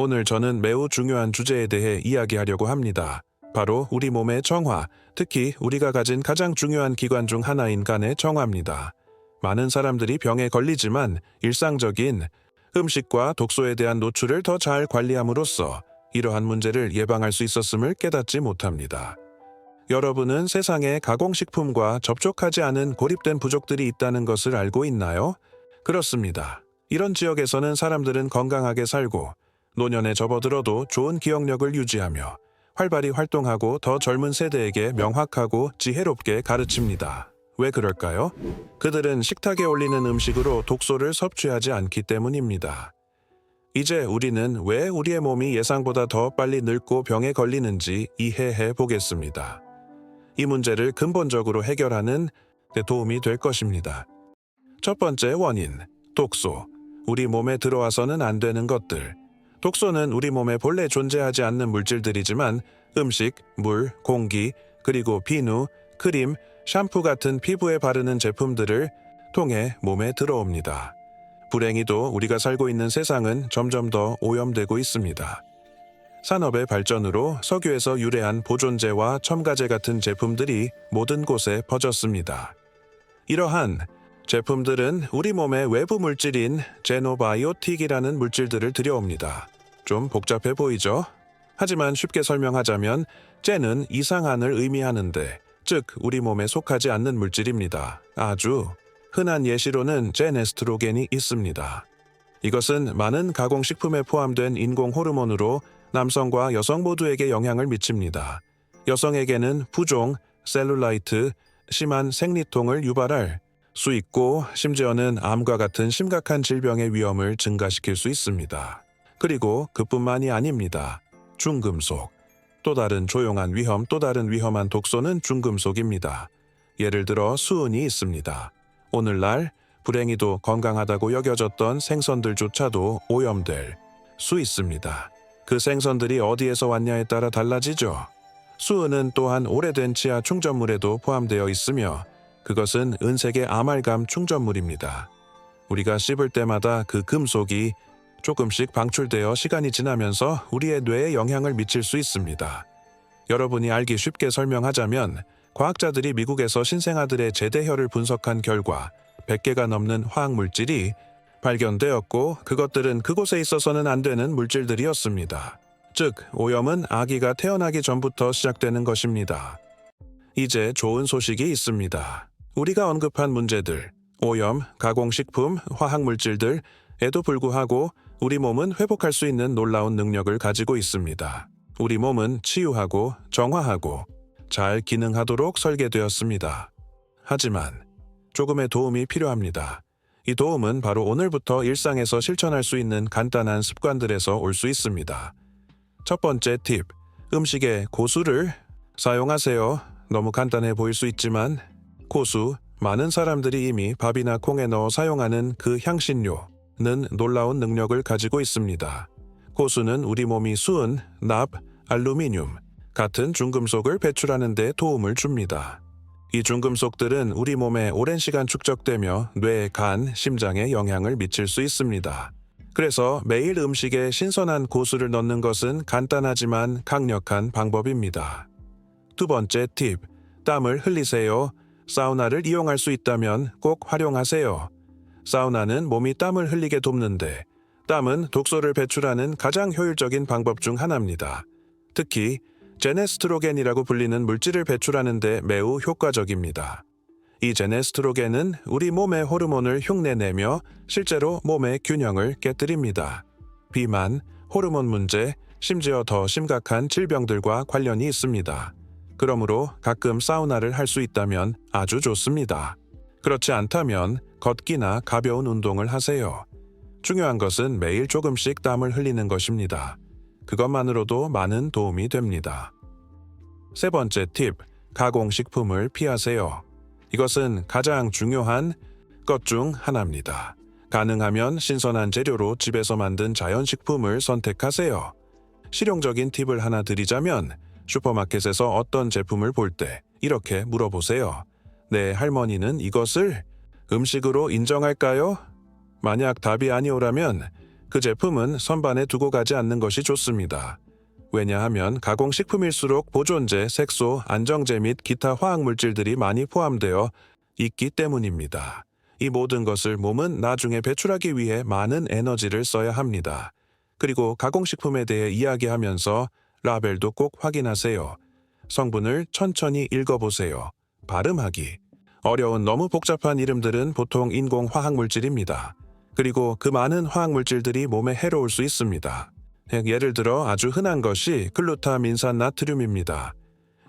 오늘 저는 매우 중요한 주제에 대해 이야기하려고 합니다. 바로 우리 몸의 정화, 특히 우리가 가진 가장 중요한 기관 중 하나인 간의 정화입니다. 많은 사람들이 병에 걸리지만 일상적인 음식과 독소에 대한 노출을 더 잘 관리함으로써 이러한 문제를 예방할 수 있었음을 깨닫지 못합니다. 여러분은 세상에 가공식품과 접촉하지 않은 고립된 부족들이 있다는 것을 알고 있나요? 그렇습니다. 이런 지역에서는 사람들은 건강하게 살고 노년에 접어들어도 좋은 기억력을 유지하며 활발히 활동하고 더 젊은 세대에게 명확하고 지혜롭게 가르칩니다. 왜 그럴까요? 그들은 식탁에 올리는 음식으로 독소를 섭취하지 않기 때문입니다. 이제 우리는 왜 우리의 몸이 예상보다 더 빨리 늙고 병에 걸리는지 이해해 보겠습니다. 이 문제를 근본적으로 해결하는 데 도움이 될 것입니다. 첫 번째 원인, 독소. 우리 몸에 들어와서는 안 되는 것들. 독소는 우리 몸에 본래 존재하지 않는 물질들이지만 음식, 물, 공기, 그리고 비누, 크림, 샴푸 같은 피부에 바르는 제품들을 통해 몸에 들어옵니다. 불행히도 우리가 살고 있는 세상은 점점 더 오염되고 있습니다. 산업의 발전으로 석유에서 유래한 보존제와 첨가제 같은 제품들이 모든 곳에 퍼졌습니다. 이러한 제품들은 우리 몸의 외부 물질인 제노바이오틱이라는 물질들을 들여옵니다. 좀 복잡해 보이죠? 하지만 쉽게 설명하자면 제는 이상한을 의미하는데 즉 우리 몸에 속하지 않는 물질입니다. 아주 흔한 예시로는 제네스트로겐이 있습니다. 이것은 많은 가공식품에 포함된 인공 호르몬으로 남성과 여성 모두에게 영향을 미칩니다. 여성에게는 부종, 셀룰라이트, 심한 생리통을 유발할 수 있고 심지어는 암과 같은 심각한 질병의 위험을 증가시킬 수 있습니다. 그리고 그뿐만이 아닙니다. 중금속. 또 다른 조용한 위험, 또 다른 위험한 독소는 중금속입니다. 예를 들어 수은이 있습니다. 오늘날 불행히도 건강하다고 여겨졌던 생선들조차도 오염될 수 있습니다. 그 생선들이 어디에서 왔냐에 따라 달라지죠. 수은은 또한 오래된 치아 충전물에도 포함되어 있으며 그것은 은색의 아말감 충전물입니다. 우리가 씹을 때마다 그 금속이 조금씩 방출되어 시간이 지나면서 우리의 뇌에 영향을 미칠 수 있습니다. 여러분이 알기 쉽게 설명하자면 과학자들이 미국에서 신생아들의 제대혈을 분석한 결과 100개가 넘는 화학 물질이 발견되었고 그것들은 그곳에 있어서는 안 되는 물질들이었습니다. 즉, 오염은 아기가 태어나기 전부터 시작되는 것입니다. 이제 좋은 소식이 있습니다. 우리가 언급한 문제들, 오염, 가공식품, 화학물질들 에도 불구하고 우리 몸은 회복할 수 있는 놀라운 능력을 가지고 있습니다. 우리 몸은 치유하고 정화하고 잘 기능하도록 설계되었습니다. 하지만 조금의 도움이 필요합니다. 이 도움은 바로 오늘부터 일상에서 실천할 수 있는 간단한 습관들에서 올 수 있습니다. 첫 번째 팁, 음식에 고수를 사용하세요. 너무 간단해 보일 수 있지만 고수, 많은 사람들이 이미 밥이나 콩에 넣어 사용하는 그 향신료는 놀라운 능력을 가지고 있습니다. 고수는 우리 몸이 수은, 납, 알루미늄 같은 중금속을 배출하는 데 도움을 줍니다. 이 중금속들은 우리 몸에 오랜 시간 축적되며 뇌, 간, 심장에 영향을 미칠 수 있습니다. 그래서 매일 음식에 신선한 고수를 넣는 것은 간단하지만 강력한 방법입니다. 두 번째 팁, 땀을 흘리세요. 사우나를 이용할 수 있다면 꼭 활용하세요. 사우나는 몸이 땀을 흘리게 돕는데 땀은 독소를 배출하는 가장 효율적인 방법 중 하나입니다. 특히 제네스트로겐이라고 불리는 물질을 배출하는 데 매우 효과적입니다. 이 제네스트로겐은 우리 몸의 호르몬을 흉내내며 실제로 몸의 균형을 깨뜨립니다. 비만, 호르몬 문제, 심지어 더 심각한 질병들과 관련이 있습니다. 그러므로 가끔 사우나를 할 수 있다면 아주 좋습니다. 그렇지 않다면 걷기나 가벼운 운동을 하세요. 중요한 것은 매일 조금씩 땀을 흘리는 것입니다. 그것만으로도 많은 도움이 됩니다. 세 번째 팁, 가공식품을 피하세요. 이것은 가장 중요한 것 중 하나입니다. 가능하면 신선한 재료로 집에서 만든 자연식품을 선택하세요. 실용적인 팁을 하나 드리자면 슈퍼마켓에서 어떤 제품을 볼 때 이렇게 물어보세요. 네, 할머니는 이것을 음식으로 인정할까요? 만약 답이 아니오라면 그 제품은 선반에 두고 가지 않는 것이 좋습니다. 왜냐하면 가공식품일수록 보존제, 색소, 안정제 및 기타 화학물질들이 많이 포함되어 있기 때문입니다. 이 모든 것을 몸은 나중에 배출하기 위해 많은 에너지를 써야 합니다. 그리고 가공식품에 대해 이야기하면서 라벨도 꼭 확인하세요. 성분을 천천히 읽어보세요. 발음하기. 어려운 너무 복잡한 이름들은 보통 인공 화학물질입니다. 그리고 그 많은 화학물질들이 몸에 해로울 수 있습니다. 예를 들어 아주 흔한 것이 글루타민산 나트륨입니다.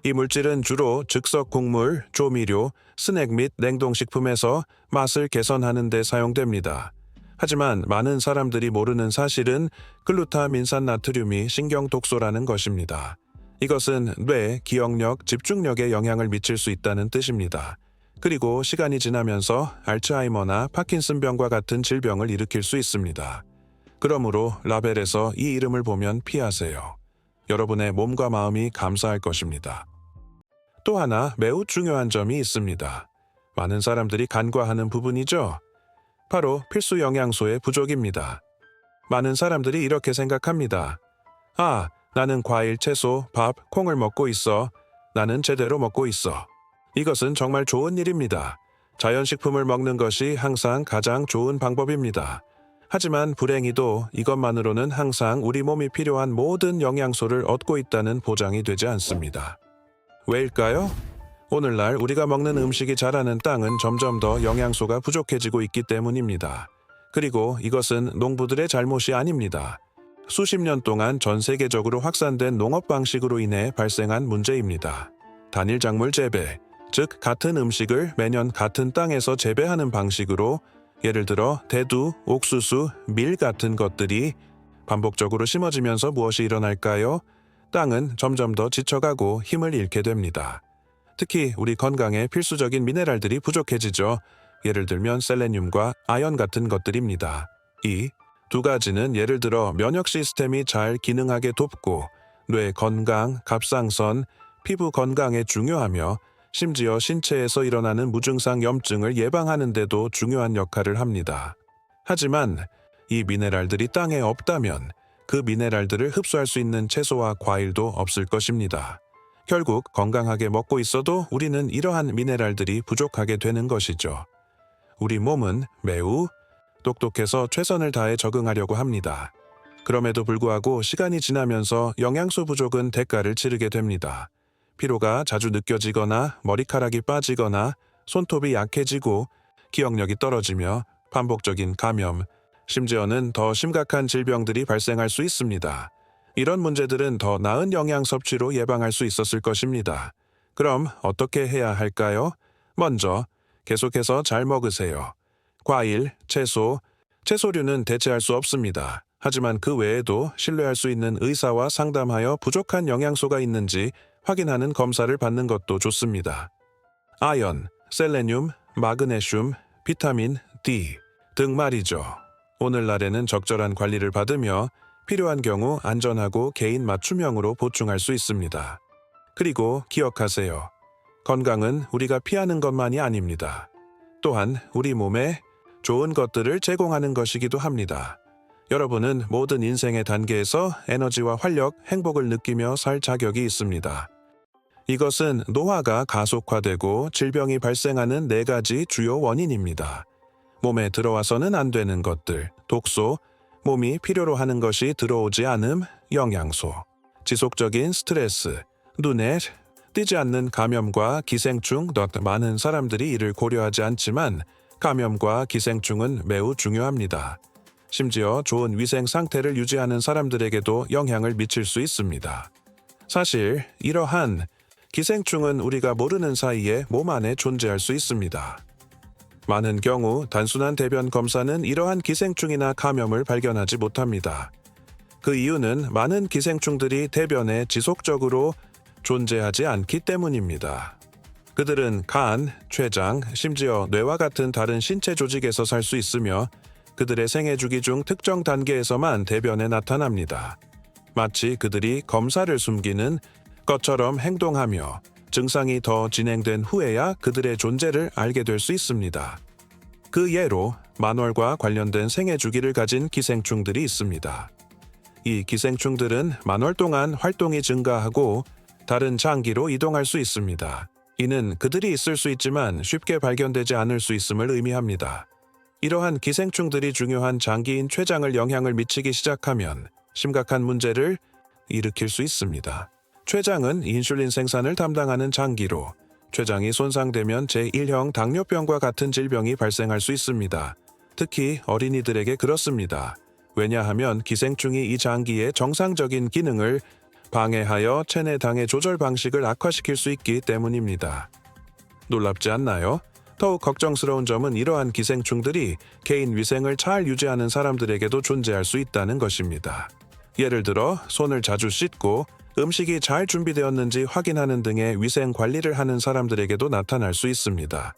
이 물질은 주로 즉석 곡물, 조미료, 스낵 및 냉동식품에서 맛을 개선하는 데 사용됩니다. 하지만 많은 사람들이 모르는 사실은 글루타민산 나트륨이 신경 독소라는 것입니다. 이것은 뇌, 기억력, 집중력에 영향을 미칠 수 있다는 뜻입니다. 그리고 시간이 지나면서 알츠하이머나 파킨슨병과 같은 질병을 일으킬 수 있습니다. 그러므로 라벨에서 이 이름을 보면 피하세요. 여러분의 몸과 마음이 감사할 것입니다. 또 하나 매우 중요한 점이 있습니다. 많은 사람들이 간과하는 부분이죠. 바로 필수 영양소의 부족입니다. 많은 사람들이 이렇게 생각합니다. 아, 나는 과일, 채소, 밥, 콩을 먹고 있어. 나는 제대로 먹고 있어. 이것은 정말 좋은 일입니다. 자연식품을 먹는 것이 항상 가장 좋은 방법입니다. 하지만 불행히도 이것만으로는 항상 우리 몸이 필요한 모든 영양소를 얻고 있다는 보장이 되지 않습니다. 왜일까요? 오늘날 우리가 먹는 음식이 자라는 땅은 점점 더 영양소가 부족해지고 있기 때문입니다. 그리고 이것은 농부들의 잘못이 아닙니다. 수십 년 동안 전 세계적으로 확산된 농업 방식으로 인해 발생한 문제입니다. 단일 작물 재배, 즉 같은 음식을 매년 같은 땅에서 재배하는 방식으로 예를 들어 대두, 옥수수, 밀 같은 것들이 반복적으로 심어지면서 무엇이 일어날까요? 땅은 점점 더 지쳐가고 힘을 잃게 됩니다. 특히 우리 건강에 필수적인 미네랄들이 부족해지죠. 예를 들면 셀레늄과 아연 같은 것들입니다. 이두 가지는 예를 들어 면역 시스템이 잘 기능하게 돕고 뇌 건강, 갑상선, 피부 건강에 중요하며 심지어 신체에서 일어나는 무증상 염증을 예방하는 데도 중요한 역할을 합니다. 하지만 이 미네랄들이 땅에 없다면 그 미네랄들을 흡수할 수 있는 채소와 과일도 없을 것입니다. 결국 건강하게 먹고 있어도 우리는 이러한 미네랄들이 부족하게 되는 것이죠. 우리 몸은 매우 똑똑해서 최선을 다해 적응하려고 합니다. 그럼에도 불구하고 시간이 지나면서 영양소 부족은 대가를 치르게 됩니다. 피로가 자주 느껴지거나 머리카락이 빠지거나 손톱이 약해지고 기억력이 떨어지며 반복적인 감염, 심지어는 더 심각한 질병들이 발생할 수 있습니다. 이런 문제들은 더 나은 영양 섭취로 예방할 수 있었을 것입니다. 그럼 어떻게 해야 할까요? 먼저 계속해서 잘 먹으세요. 과일, 채소, 채소류는 대체할 수 없습니다. 하지만 그 외에도 신뢰할 수 있는 의사와 상담하여 부족한 영양소가 있는지 확인하는 검사를 받는 것도 좋습니다. 아연, 셀레늄, 마그네슘, 비타민 D 등 말이죠. 오늘날에는 적절한 관리를 받으며 필요한 경우 안전하고 개인 맞춤형으로 보충할 수 있습니다. 그리고 기억하세요. 건강은 우리가 피하는 것만이 아닙니다. 또한 우리 몸에 좋은 것들을 제공하는 것이기도 합니다. 여러분은 모든 인생의 단계에서 에너지와 활력, 행복을 느끼며 살 자격이 있습니다. 이것은 노화가 가속화되고 질병이 발생하는 네 가지 주요 원인입니다. 몸에 들어와서는 안 되는 것들, 독소, 몸이 필요로 하는 것이 들어오지 않음, 영양소, 지속적인 스트레스, 눈에 띄지 않는 감염과 기생충 등 많은 사람들이 이를 고려하지 않지만 감염과 기생충은 매우 중요합니다. 심지어 좋은 위생 상태를 유지하는 사람들에게도 영향을 미칠 수 있습니다. 사실 이러한 기생충은 우리가 모르는 사이에 몸 안에 존재할 수 있습니다. 많은 경우 단순한 대변 검사는 이러한 기생충이나 감염을 발견하지 못합니다. 그 이유는 많은 기생충들이 대변에 지속적으로 존재하지 않기 때문입니다. 그들은 간, 췌장, 심지어 뇌와 같은 다른 신체 조직에서 살 수 있으며 그들의 생애 주기 중 특정 단계에서만 대변에 나타납니다. 마치 그들이 검사를 숨기는 것처럼 행동하며 증상이 더 진행된 후에야 그들의 존재를 알게 될 수 있습니다. 그 예로 만월과 관련된 생애 주기를 가진 기생충들이 있습니다. 이 기생충들은 만월 동안 활동이 증가하고 다른 장기로 이동할 수 있습니다. 이는 그들이 있을 수 있지만 쉽게 발견되지 않을 수 있음을 의미합니다. 이러한 기생충들이 중요한 장기인 췌장을 영향을 미치기 시작하면 심각한 문제를 일으킬 수 있습니다. 췌장은 인슐린 생산을 담당하는 장기로 췌장이 손상되면 제1형 당뇨병과 같은 질병이 발생할 수 있습니다. 특히 어린이들에게 그렇습니다. 왜냐하면 기생충이 이 장기의 정상적인 기능을 방해하여 체내당의 조절 방식을 악화시킬 수 있기 때문입니다. 놀랍지 않나요? 더욱 걱정스러운 점은 이러한 기생충들이 개인 위생을 잘 유지하는 사람들에게도 존재할 수 있다는 것입니다. 예를 들어 손을 자주 씻고 음식이 잘 준비되었는지 확인하는 등의 위생 관리를 하는 사람들에게도 나타날 수 있습니다.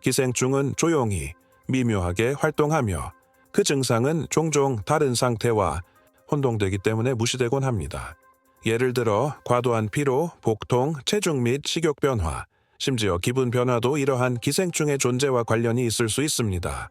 기생충은 조용히 미묘하게 활동하며 그 증상은 종종 다른 상태와 혼동되기 때문에 무시되곤 합니다. 예를 들어 과도한 피로, 복통, 체중 및 식욕 변화, 심지어 기분 변화도 이러한 기생충의 존재와 관련이 있을 수 있습니다.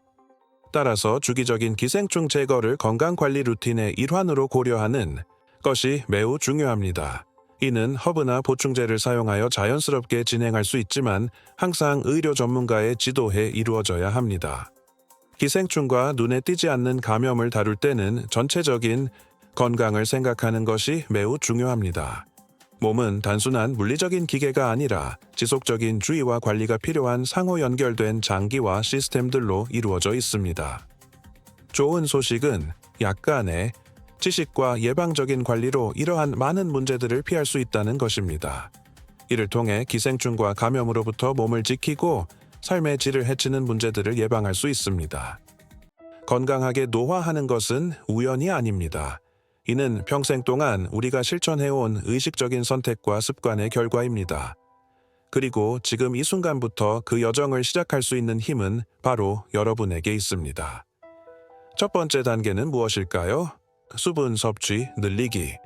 따라서 주기적인 기생충 제거를 건강관리 루틴의 일환으로 고려하는 것이 매우 중요합니다. 이는 허브나 보충제를 사용하여 자연스럽게 진행할 수 있지만 항상 의료 전문가의 지도해 이루어져야 합니다. 기생충과 눈에 띄지 않는 감염을 다룰 때는 전체적인 건강을 생각하는 것이 매우 중요합니다. 몸은 단순한 물리적인 기계가 아니라 지속적인 주의와 관리가 필요한 상호 연결된 장기와 시스템들로 이루어져 있습니다. 좋은 소식은 약간의 지식과 예방적인 관리로 이러한 많은 문제들을 피할 수 있다는 것입니다. 이를 통해 기생충과 감염으로부터 몸을 지키고 삶의 질을 해치는 문제들을 예방할 수 있습니다. 건강하게 노화하는 것은 우연이 아닙니다. 이는 평생 동안 우리가 실천해온 의식적인 선택과 습관의 결과입니다. 그리고 지금 이 순간부터 그 여정을 시작할 수 있는 힘은 바로 여러분에게 있습니다. 첫 번째 단계는 무엇일까요? 수분 섭취 늘리기.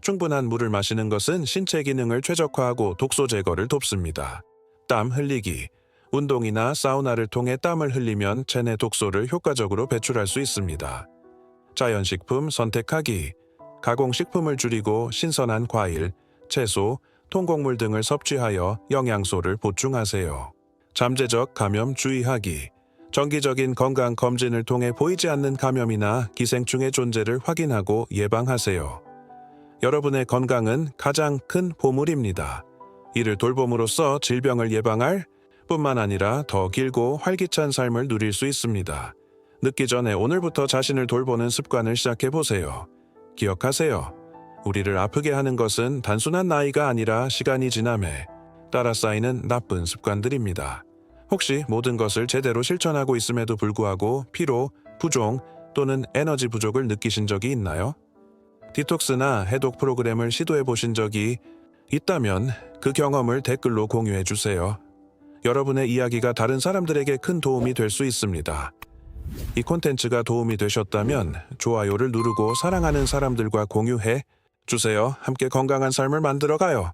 충분한 물을 마시는 것은 신체 기능을 최적화하고 독소 제거를 돕습니다. 땀 흘리기. 운동이나 사우나를 통해 땀을 흘리면 체내 독소를 효과적으로 배출할 수 있습니다. 자연식품 선택하기. 가공식품을 줄이고 신선한 과일, 채소, 통곡물 등을 섭취하여 영양소를 보충하세요. 잠재적 감염 주의하기. 정기적인 건강 검진을 통해 보이지 않는 감염이나 기생충의 존재를 확인하고 예방하세요. 여러분의 건강은 가장 큰 보물입니다. 이를 돌봄으로써 질병을 예방할 뿐만 아니라 더 길고 활기찬 삶을 누릴 수 있습니다. 늦기 전에 오늘부터 자신을 돌보는 습관을 시작해 보세요. 기억하세요. 우리를 아프게 하는 것은 단순한 나이가 아니라 시간이 지남에 따라 쌓이는 나쁜 습관들입니다. 혹시 모든 것을 제대로 실천하고 있음에도 불구하고 피로, 부종 또는 에너지 부족을 느끼신 적이 있나요? 디톡스나 해독 프로그램을 시도해 보신 적이 있다면 그 경험을 댓글로 공유해 주세요. 여러분의 이야기가 다른 사람들에게 큰 도움이 될 수 있습니다. 이 콘텐츠가 도움이 되셨다면 좋아요를 누르고 사랑하는 사람들과 공유해 주세요. 함께 건강한 삶을 만들어 가요.